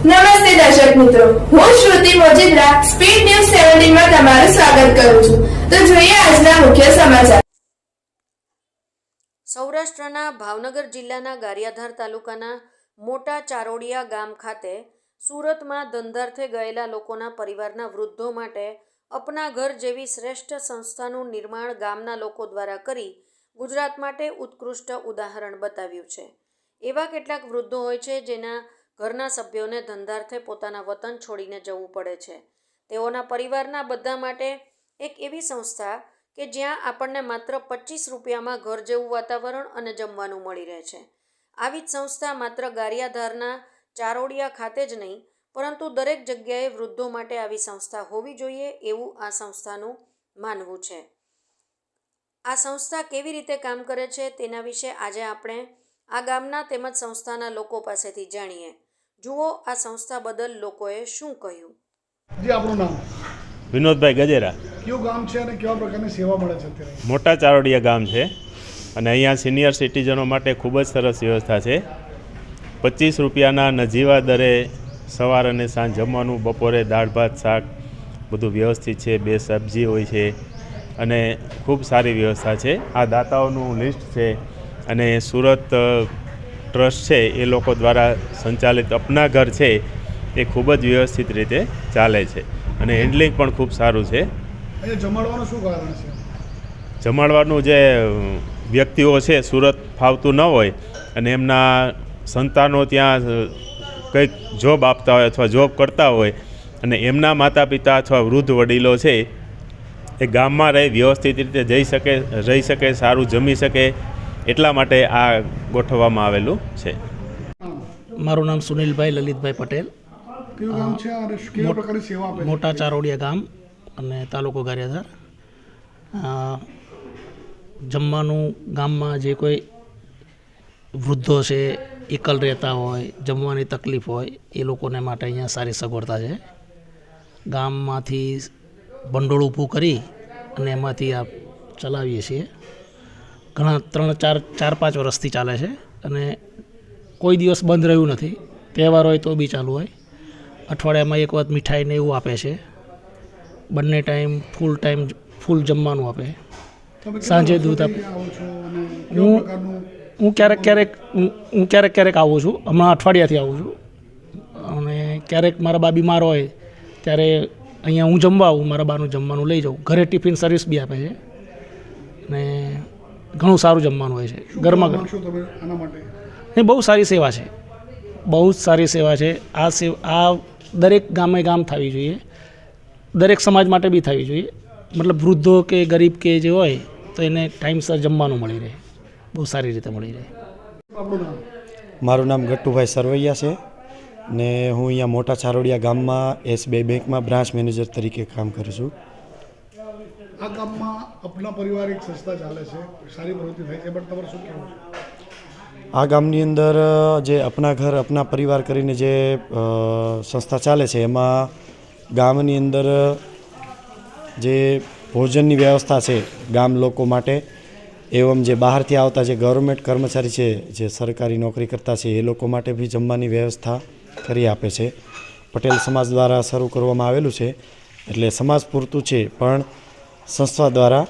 નમસ્તે દર્શક મિત્રો. હું શ્રુતિ મોજીદ્રા સ્પીડ ન્યૂઝ સેવન્ટીનમાં તમારું સ્વાગત કરું છું. તો જોઈએ આજના મુખ્ય સમાચાર. સૌરાષ્ટ્રના ભાવનગર જિલ્લાના ગારિયાધાર તાલુકાના મોટા ચારોડિયા ગામ ખાતે સુરતમાં ધંધાર્થે ગયેલા લોકોના પરિવારના વૃદ્ધો માટે અપના ઘર જેવી શ્રેષ્ઠ સંસ્થાનું નિર્માણ ગામના લોકો દ્વારા કરી ગુજરાત માટે ઉત્કૃષ્ટ ઉદાહરણ બતાવ્યું છે. એવા કેટલાક વૃદ્ધો હોય છે જેના ઘરના સભ્યોને ધંધાર્થે પોતાના વતન છોડીને જવું પડે છે. તેઓના પરિવારના બધા માટે એક એવી સંસ્થા કે જ્યાં આપણને માત્ર પચીસ રૂપિયામાં ઘર જેવું વાતાવરણ અને જમવાનું મળી રહે છે. આવી જ સંસ્થા માત્ર ગારિયાધારના ચારોડિયા ખાતે જ નહીં, પરંતુ દરેક જગ્યાએ વૃદ્ધો માટે આવી સંસ્થા હોવી જોઈએ એવું આ સંસ્થાનું માનવું છે. આ સંસ્થા કેવી રીતે કામ કરે છે તેના વિશે આજે આપણે આ ગામના તેમજ સંસ્થાના લોકો પાસેથી જાણીએ. જુઓ આ સંસ્થા બદલ લોકોએ શું કહ્યું. જી આપણું નામ. વિનોદભાઈ ગજેરા. કયું ગામ છે અને કેવા પ્રકારની સેવા મળે છે અત્યારે? મોટા ચારોડિયા ગામ છે અને અહીંયા સિનિયર સિટીઝનો માટે ખૂબ જ સરસ વ્યવસ્થા છે. પચીસ રૂપિયાના નજીવા દરે સવાર અને સાંજ જમવાનું બપોરે દાળ ભાત શાક બધું વ્યવસ્થિત છે. બે સબ્જી હોય છે અને ખૂબ સારી વ્યવસ્થા છે. આ દાતાઓનું લિસ્ટ છે અને સુરત ટ્રસ્ટ છે એ લોકો દ્વારા સંચાલિત અપના ઘર છે એ ખૂબ જ વ્યવસ્થિત રીતે ચાલે છે અને હેન્ડલિંગ પણ ખૂબ સારું છે. જમાડવાનું શું કારણ છે? જમાડવાનું જે વ્યક્તિઓ છે સુરત ફાવતું ન હોય અને એમના સંતાનો ત્યાં કંઈક જોબ આપતા હોય અથવા જોબ કરતા હોય અને એમના માતા પિતા અથવા વૃદ્ધ વડીલો છે એ ગામમાં રહી વ્યવસ્થિત રીતે જઈ શકે રહી શકે સારું જમી શકે એટલા માટે આ ગોઠવવામાં આવેલું છે. મારું નામ સુનિલભાઈ લલિતભાઈ પટેલ. કયું ગામ છે? અને કેવા પ્રકારની સેવા આપે છે? મોટા ચારોડિયા ગામ અને તાલુકો ગારિયાધાર. જમવાનું ગામમાં જે કોઈ વૃદ્ધો છે એકલ રહેતા હોય જમવાની તકલીફ હોય એ લોકોને માટે અહીંયા સારી સગવડતા છે. ગામમાંથી ભંડોળ ઊભું કરી અને એમાંથી આ ચલાવીએ છીએ. ઘણા ત્રણ ચાર ચાર પાંચ વર્ષથી ચાલે છે અને કોઈ દિવસ બંધ રહ્યું નથી. તહેવાર હોય તો બી ચાલુ હોય. અઠવાડિયામાં એક વખત મીઠાઈ ને એવું આપે છે. બંને ટાઈમ ફૂલ ટાઈમ ફૂલ જમવાનું આપે. સાંજે દૂધ આપે. હું- હું ક્યારેક ક્યારેક હું હું ક્યારેક ક્યારેક આવું છું. હમણાં અઠવાડિયાથી આવું છું. અને ક્યારેક મારા બા બીમાર હોય ત્યારે અહીંયા હું જમવા આવું મારા બાનું જમવાનું લઈ જાઉં. ઘરે ટિફિન સર્વિસ બી આપે છે. અને ઘણું સારું જમવાનું હોય છે ઘરમાં એ બહુ સારી સેવા છે. બહુ જ સારી સેવા છે. આ સેવ આ દરેક ગામે ગામ થવી જોઈએ. દરેક સમાજ માટે બી થવી જોઈએ. મતલબ વૃદ્ધો કે ગરીબ કે જે હોય તો એને ટાઈમસર જમવાનું મળી રહે. બહુ સારી રીતે મળી રહે. મારું નામ ગટ્ટુભાઈ સરવૈયા છે ને હું અહીંયા મોટા છારોડિયા ગામમાં એસબીઆઈ બેંકમાં બ્રાન્ચ મેનેજર તરીકે કામ કરું છું. આ કામમાં આપના પરિવાર સંસ્થા ચાલે છે, સારી પ્રવૃત્તિ થાય છે બટ તમારે શું કહેવું આ ગામની અંદર જે અપના ઘર અપના પરિવાર કરીને જે સંસ્થા ચાલે છે, એમાં ગામની અંદર જે ભોજનની વ્યવસ્થા છે ગામ લોકો માટે, એવમ જે બહારથી આવતા જે ગવર્મેન્ટ કર્મચારી છે, જે સરકારી નોકરી કરતા છે, એ લોકો માટે બી જમવાની વ્યવસ્થા કરી આપે છે. પટેલ સમાજ દ્વારા શરૂ કરવામાં આવેલું છે, એટલે સમાજ પૂરતું છે, પણ સંસ્થા દ્વારા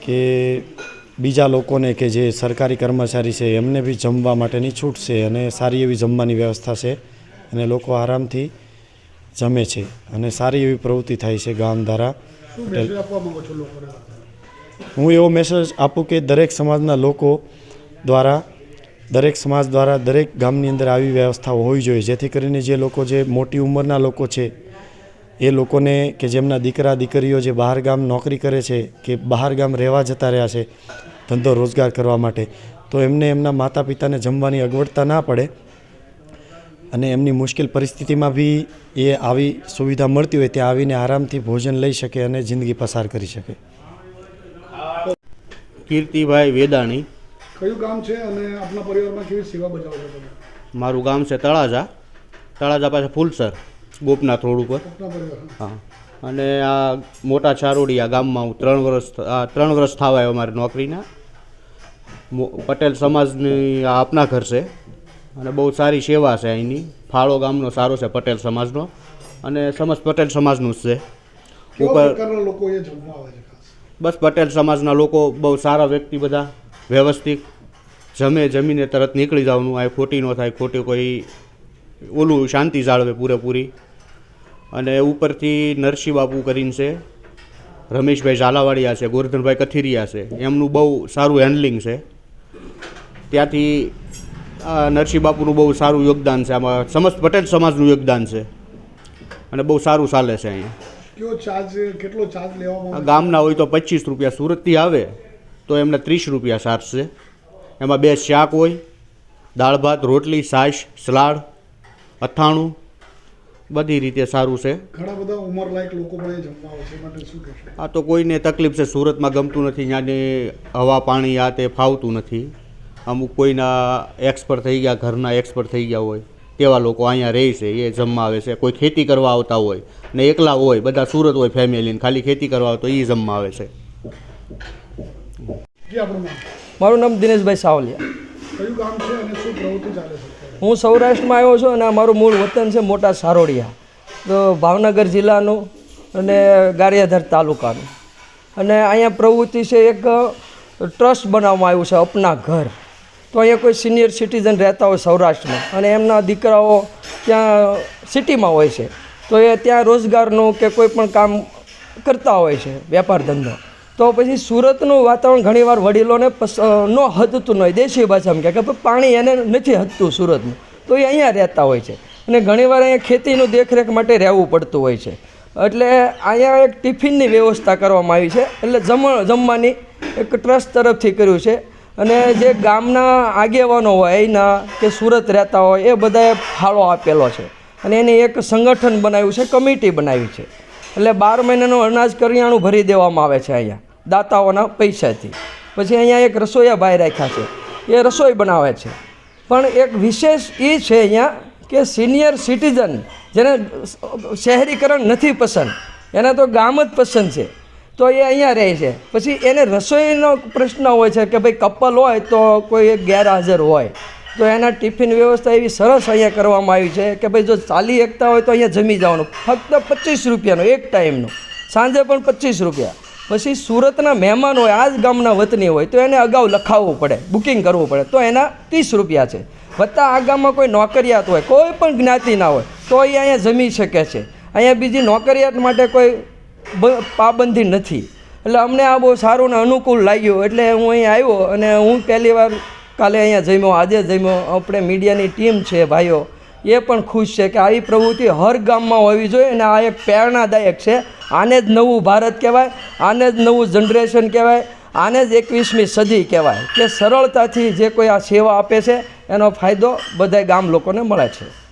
કે બીજા લોકોને કે જે સરકારી કર્મચારી છે એમને બી જમવા માટેની છૂટ છે અને સારી એવી જમવાની વ્યવસ્થા છે અને લોકો આરામથી જમે છે અને સારી એવી પ્રવૃત્તિ થાય છે ગામ દ્વારા. હું એવો મેસેજ આપું કે દરેક સમાજના લોકો દ્વારા દરેક સમાજ દ્વારા દરેક ગામની અંદર આવી વ્યવસ્થાઓ હોવી જોઈએ જેથી કરીને જે લોકો જે મોટી ઉંમરના લોકો છે એ લોકોને કે જેમના દીકરા દીકરીઓ જે બહાર ગામ નોકરી કરે છે કે બહાર ગામ રહેવા જતા રહ્યા છે ધંધો રોજગાર કરવા માટે તો એમને એમના માતા પિતાને જમવાની અગવડતા ના પડે અને એમની મુશ્કેલ પરિસ્થિતિમાં બી એ આવી સુવિધા મળતી હોય ત્યાં આવીને આરામથી ભોજન લઈ શકે અને જિંદગી પસાર કરી શકે. કીર્તિભાઈ વેદાણી. કયું ગામ છે અને આપના પરિવારમાં કેવી સેવા બજાવો છો તમે? મારું ગામ છે તળાજા. તળાજા પાસે ફૂલસર. ગોપનાથ રોડ ઉપર. હા. અને આ મોટા ચારોડિયા ગામમાં હું ત્રણ વર્ષ આ ત્રણ વર્ષ થવા આવ્યો મારી નોકરીના પટેલ સમાજની આ આપના ઘર છે. અને બહુ સારી સેવા છે અહીંની. ફાળો ગામનો સારો છે પટેલ સમાજનો. અને સમજ પટેલ સમાજનું જ છે. ઉપર બસ પટેલ સમાજના લોકો બહુ સારા વ્યક્તિ બધા. વ્યવસ્થિત. જમે જમીને તરત નીકળી જવાનું આ ખોટી ન થાય. ખોટી કોઈ ઓલું શાંતિ જાળવે પૂરેપૂરી. અને ઉપરથી નરસિંહ બાપુ કરીને છે રમેશભાઈ ઝાલાવાડિયા છે ગોરધનભાઈ કથિરિયા છે એમનું બહુ સારું હેન્ડલિંગ છે. ત્યાંથી નરસિંહ બાપુનું બહુ સારું યોગદાન છે આમાં સમસ્ત પટેલ સમાજનું યોગદાન છે. અને બહુ સારું ચાલે છે અહીંયા. ગામના હોય તો પચીસ રૂપિયા સુરતથી આવે તો એમને ત્રીસ રૂપિયા ચાર્જ છે. એમાં બે શાક હોય દાળ ભાત રોટલી છાશ સલાડ અથાણું બધી રીતે સારું છે. ઘણા બધા ઉંમરલાયક લોકો પણ જમવા આવે છે માટે શું કહેશો? આ તો કોઈને તકલીફ છે સુરતમાં ગમતું નથી ત્યાંની હવા પાણી આ તે ફાવતું નથી. અમુક કોઈના એક્સપર્ટ થઈ ગયા ઘરના એક્સપર્ટ થઈ ગયા હોય તેવા લોકો અહીંયા રહે છે એ જમવા આવે છે કોઈ ખેતી કરવા આવતા હોય ને એકલા હોય બધા સુરત હોય ફેમિલીને ખાલી ખેતી કરવા આવે તો એ જમવા આવે છે. કે આપણું નામ? મારું નામ દિનેશભાઈ સાવલિયા. કયું કામ છે અને શું પ્રવૃત્તિ ચાલે છે? હું સૌરાષ્ટ્રમાં આવ્યો છું અને મારું મૂળ વતન છે મોટા સારોડિયા, તો ભાવનગર જિલ્લાનું અને ગારિયાધર તાલુકાનું. અને અહીંયા પ્રવૃત્તિ છે એક ટ્રસ્ટ બનાવવામાં આવ્યું છે અપના ઘર. તો અહીંયા કોઈ સિનિયર સિટીઝન રહેતા હોય સૌરાષ્ટ્રમાં અને એમના દીકરાઓ ત્યાં સિટીમાં હોય છે. તો એ ત્યાં રોજગારનું કે કોઈ પણ કામ કરતા હોય છે, વેપાર ધંધો. તો પછી સુરતનું વાતાવરણ ઘણીવાર વડીલોને ન હદતું ન હોય. દેશી ભાષામાં કે પાણી એને નથી હદતું સુરતનું. તો એ અહીંયા રહેતા હોય છે. અને ઘણીવાર અહીંયા ખેતીનું દેખરેખ માટે રહેવું પડતું હોય છે. એટલે અહીંયા એક ટિફિનની વ્યવસ્થા કરવામાં આવી છે. એટલે જમ, જમવાની એક ટ્રસ્ટ તરફથી કર્યું છે. અને જે ગામના આગેવાનો હોય અહીંના કે સુરત રહેતા હોય, એ બધાએ ફાળો આપેલો છે. અને એની એક સંગઠન બનાવ્યું છે, કમિટી બનાવી છે. એટલે બાર મહિનાનું અનાજ કરિયાણું ભરી દેવામાં આવે છે અહીંયા, દાતાઓના પૈસાથી. પછી અહીંયા એક રસોઈયા ભાઈ રાખ્યા છે, એ રસોઈ બનાવે છે. પણ એક વિશેષ એ છે અહીંયા કે સિનિયર સિટીઝન, જેને શહેરીકરણ નથી પસંદ, એને તો ગામ જ પસંદ છે. તો એ અહીંયા રહે છે. પછી એને રસોઈનો પ્રશ્ન હોય છે કે ભાઈ કપલ હોય તો કોઈ એક ગેરહાજર હોય. તો એના ટિફિન વ્યવસ્થા એવી સરસ અહીંયા કરવામાં આવી છે કે ભાઈ જો ચાલી એકતા હોય તો અહીંયા જમી જવાનું. ફક્ત પચીસ રૂપિયાનો, એક ટાઈમનો. સાંજે પણ પચીસ રૂપિયા. પછી સુરતના મહેમાન હોય, આ જ ગામના વતની હોય, તો એને અગાઉ લખાવવું પડે, બુકિંગ કરવું પડે, તો એના ત્રીસ રૂપિયા છે. વત્તા આ ગામમાં કોઈ નોકરિયાત હોય, કોઈ પણ જ્ઞાતિના હોય, તો એ અહીંયા જમી શકે છે. અહીંયા બીજી નોકરિયાત માટે કોઈ પાબંધી નથી. એટલે અમને આ બહુ સારું ને અનુકૂળ લાગ્યું, એટલે હું અહીં આવ્યો અને હું પહેલી વાર કાલે અહીંયા જમ્યો, આજે જમ્યો. આપણે મીડિયાની ટીમ છે, ભાઈઓ. એ પણ ખુશ છે કે આવી પ્રવૃત્તિ હર ગામમાં હોવી જોઈએ અને આ એક પ્રેરણાદાયક છે. આને જ નવું ભારત કહેવાય, આને જ નવું જનરેશન કહેવાય, આને જ એકવીસમી સદી કહેવાય. કે સરળતાથી જે કોઈ આ સેવા આપે છે, એનો ફાયદો બધા ગામ લોકોને મળે છે.